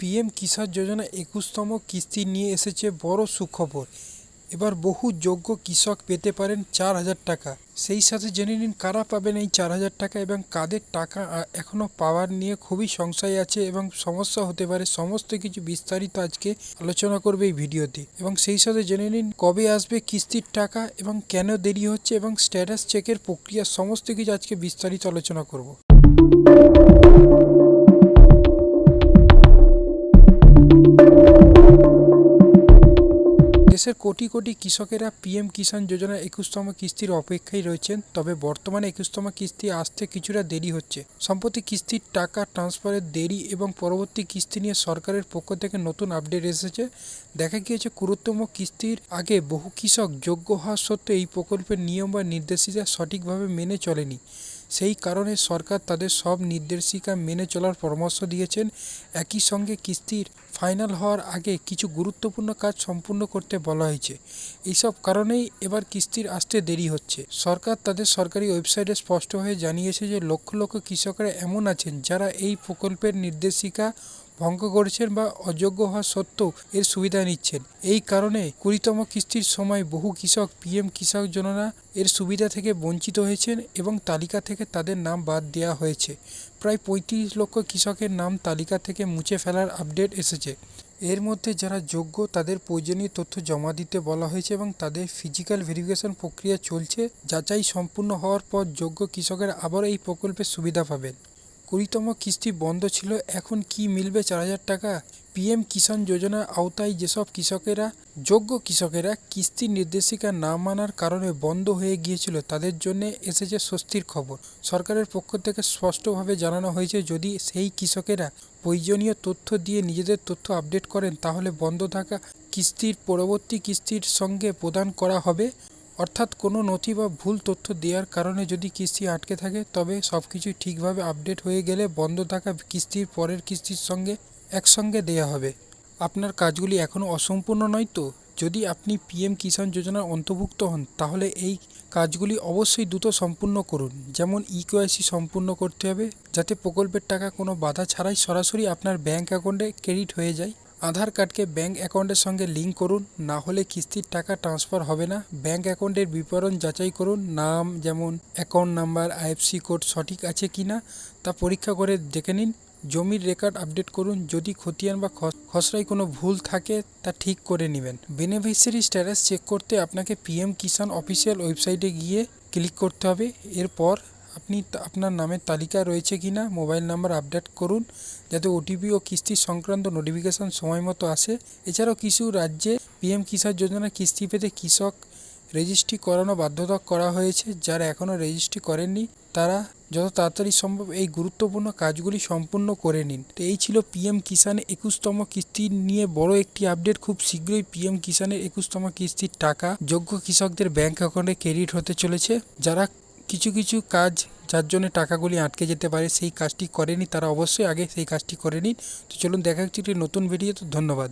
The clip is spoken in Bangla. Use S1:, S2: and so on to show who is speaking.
S1: পিএম কিষাণ যোজনা একুশতম কিস্তি নিয়ে এসেছে বড় সুখবর। এবার বহু যোগ্য কৃষক পেতে পারেন চার হাজার টাকা। সেই সাথে জেনে নিন কারা পাবেন এই চার হাজার টাকা এবং কাদের টাকা আ, এখনও পাওয়ার নিয়ে খুবই সংশয় আছে এবং সমস্যা হতে পারে। সমস্ত কিছু বিস্তারিত আজকে আলোচনা করবে এই ভিডিওতে। এবং সেই সাথে জেনে নিন কবে আসবে কিস্তির টাকা এবং কেন দেরি হচ্ছে এবং স্ট্যাটাস চেকের প্রক্রিয়া সমস্ত কিছু আজকে বিস্তারিত আলোচনা করব। দেশের কোটি কোটি কৃষকেরা পিএম কিষাণ যোজনার একুশতম কিস্তির অপেক্ষায় রয়েছেন, তবে বর্তমানে একুশতম কিস্তি আসতে কিছুটা দেরি হচ্ছে। সম্প্রতি কিস্তির টাকা ট্রান্সফারের দেরি এবং পরবর্তী কিস্তি নিয়ে সরকারের পক্ষ থেকে নতুন আপডেট এসেছে। দেখা গিয়েছে গুরুত্বতম কিস্তির আগে বহু কৃষক যোগ্য হওয়া সত্ত্বেও এই প্রকল্পের নিয়ম বা নির্দেশিকা সঠিকভাবে মেনে চলেনি। সেই কারণে সরকার তাদের সব নির্দেশিকা মেনে চলার পরামর্শ দিয়েছেন। একই সঙ্গে কিস্তির ফাইনাল হওয়ার আগে কিছু গুরুত্বপূর্ণ কাজ সম্পূর্ণ করতে বলা হয়েছে। এইসব কারণেই এবার কিস্তির আসতে দেরি হচ্ছে। সরকার তাদের সরকারি ওয়েবসাইটে স্পষ্ট হয়ে জানিয়েছে যে লক্ষ লক্ষ কৃষকরা এমন আছেন যারা এই প্রকল্পের নির্দেশিকা ভঙ্গ করেছেন বা অযোগ্য হওয়া সত্ত্বেও এর সুবিধা নিচ্ছেন। এই কারণে কুড়িতম কিস্তির সময় বহু কৃষক পিএম কৃষক যোজনা এর সুবিধা থেকে বঞ্চিত হয়েছেন এবং তালিকা থেকে তাদের নাম বাদ দেওয়া হয়েছে। প্রায় পঁয়ত্রিশ লক্ষ কৃষকের নাম তালিকা থেকে মুছে ফেলার আপডেট এসেছে। এর মধ্যে যারা যোগ্য তাদের প্রয়োজনীয় তথ্য জমা দিতে বলা হয়েছে এবং তাদের ফিজিক্যাল ভেরিফিকেশন প্রক্রিয়া চলছে। যাচাই সম্পূর্ণ হওয়ার পর যোগ্য কৃষকেরা আবার এই প্রকল্পের সুবিধা পাবেন। কুড়িতম কিস্তি বন্ধ ছিল, এখন কি মিলবে চার হাজার টাকা? পিএম কিষাণ যোজনার আওতায় যেসব কৃষকেরা, যোগ্য কৃষকেরা কিস্তির নির্দেশিকা না মানার কারণে বন্ধ হয়ে গিয়েছিল, তাদের জন্য এসেছে স্বস্তির খবর। সরকারের পক্ষ থেকে স্পষ্টভাবে জানানো হয়েছে, যদি সেই কৃষকেরা প্রয়োজনীয় তথ্য দিয়ে নিজেদের তথ্য আপডেট করেন, তাহলে বন্ধ থাকা কিস্তির পরবর্তী কিস্তির সঙ্গে প্রদান করা হবে। অর্থাৎ কোনো নথি বা ভুল তথ্য দেওয়ার কারণে যদি কিস্তি আটকে থাকে, তবে সব কিছু ঠিকভাবে আপডেট হয়ে গেলে বন্ধ থাকা কিস্তির পরের কিস্তির সঙ্গে একসঙ্গে দেওয়া হবে। আপনার কাজগুলি এখনও অসম্পূর্ণ নয় তো? যদি আপনি পিএম কিষাণ যোজনার অন্তর্ভুক্ত হন, তাহলে এই কাজগুলি অবশ্যই দ্রুত সম্পূর্ণ করুন। যেমন ইকেওয়াইসি সম্পূর্ণ করতে হবে, যাতে প্রকল্পের টাকা কোনো বাধা ছাড়াই সরাসরি আপনার ব্যাঙ্ক অ্যাকাউন্টে ক্রেডিট হয়ে যায়। আধার কার্ডকে ব্যাঙ্ক অ্যাকাউন্টের সঙ্গে লিঙ্ক করুন, না হলে কিস্তির টাকা ট্রান্সফার হবে না। ব্যাঙ্ক অ্যাকাউন্টের বিবরণ যাচাই করুন, নাম যেমন অ্যাকাউন্ট নাম্বার আইএফসি কোড সঠিক আছে কি না তা পরীক্ষা করে দেখে নিন। জমির রেকর্ড আপডেট করুন, যদি খতিয়ান বা খস- খসড়ায় কোনো ভুল থাকে তা ঠিক করে নেবেন। বেনিফিশিয়ারি স্ট্যাটাস চেক করতে আপনাকে পিএম কিষাণ অফিসিয়াল ওয়েবসাইটে গিয়ে ক্লিক করতে হবে। এরপর আপনি আপনার নামের তালিকা রয়েছে কিনা মোবাইল নাম্বার আপডেট করুন, যাতে ওটিপি ও কিস্তি সংক্রান্ত নোটিফিকেশন সময় মতো আসে। এছাড়াও কিছু রাজ্যে পিএম কিষাণ যোজনা কিস্তি পেতে কৃষক রেজিস্ট্রি করানো বাধ্যতা করা হয়েছে, যারা এখনও রেজিস্ট্রি করেননি, তারা যত তাড়াতাড়ি সম্ভব এই গুরুত্বপূর্ণ কাজগুলি সম্পূর্ণ করে নিন। তো এই ছিল পিএম কিষানের একুশতম কিস্তি নিয়ে বড় একটি আপডেট। খুব শীঘ্রই পিএম কিষানের একুশতম কিস্তির টাকা যোগ্য কৃষকদের ব্যাংক অ্যাকাউন্টে ক্রেডিট হতে চলেছে। যারা কিছু কিছু কাজ যার জন্য টাকাগুলি আটকে যেতে পারে, সেই কাজটি করেনি, তারা অবশ্যই আগে সেই কাজটি করে নিন। তো চলুন, দেখা হচ্ছে একটি নতুন ভিডিও তো। ধন্যবাদ।